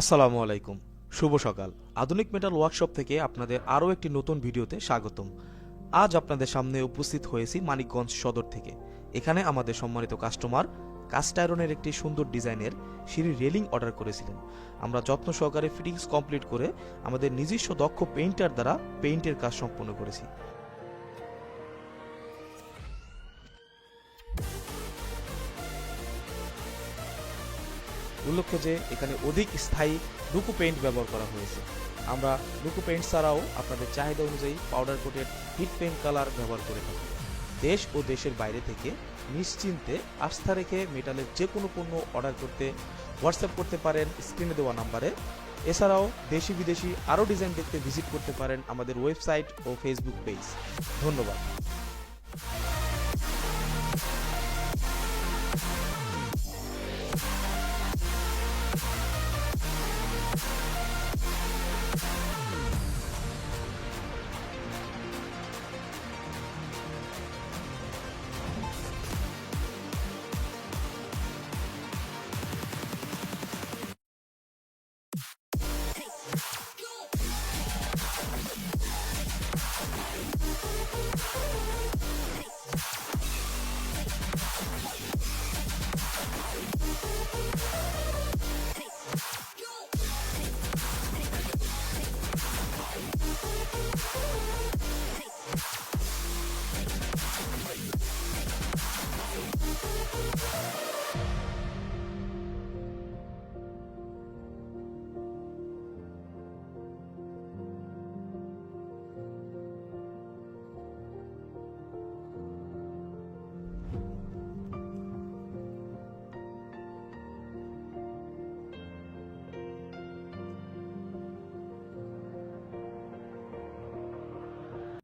আসসালামু আলাইকুম। শুভ সকাল। আধুনিক মেটাল ওয়ার্কশপ থেকে আপনাদের আরও একটি নতুন ভিডিওতে স্বাগতম। আজ আপনাদের সামনে উপস্থিত হয়েছি মানিকগঞ্জ সদর থেকে। এখানে আমাদের সম্মানিত কাস্টমার কাস্ট আয়রনের একটি সুন্দর ডিজাইনের সিঁড়ি রেলিং অর্ডার করেছিলেন। আমরা যত্ন সহকারে ফিটিংস কমপ্লিট করে আমাদের নিজস্ব দক্ষ পেইন্টার দ্বারা পেইন্টের কাজ সম্পন্ন করেছি। উল্লেখ্য যে এখানে অধিক স্থায়ী লুকু পেইন্ট ব্যবহার করা হয়েছে। আমরা লুকু পেইন্ট ছাড়াও আপনাদের চাহিদা অনুযায়ী powder coated heat paint colour ব্যবহার করে থাকি। দেশ ও দেশের বাইরে থেকে নিশ্চিন্তে আস্থা রেখে মেটালের যে কোনো পণ্য অর্ডার করতে, হোয়াটসঅ্যাপ করতে পারেন, স্ক্রিনে দেওয়া নাম্বারে। এছাড়াও দেশি বিদেশি আরও ডিজাইন দেখতে ভিজিট করতে পারেন আমাদের ওয়েবসাইট ও ফেসবুক পেজ। ধন্যবাদ।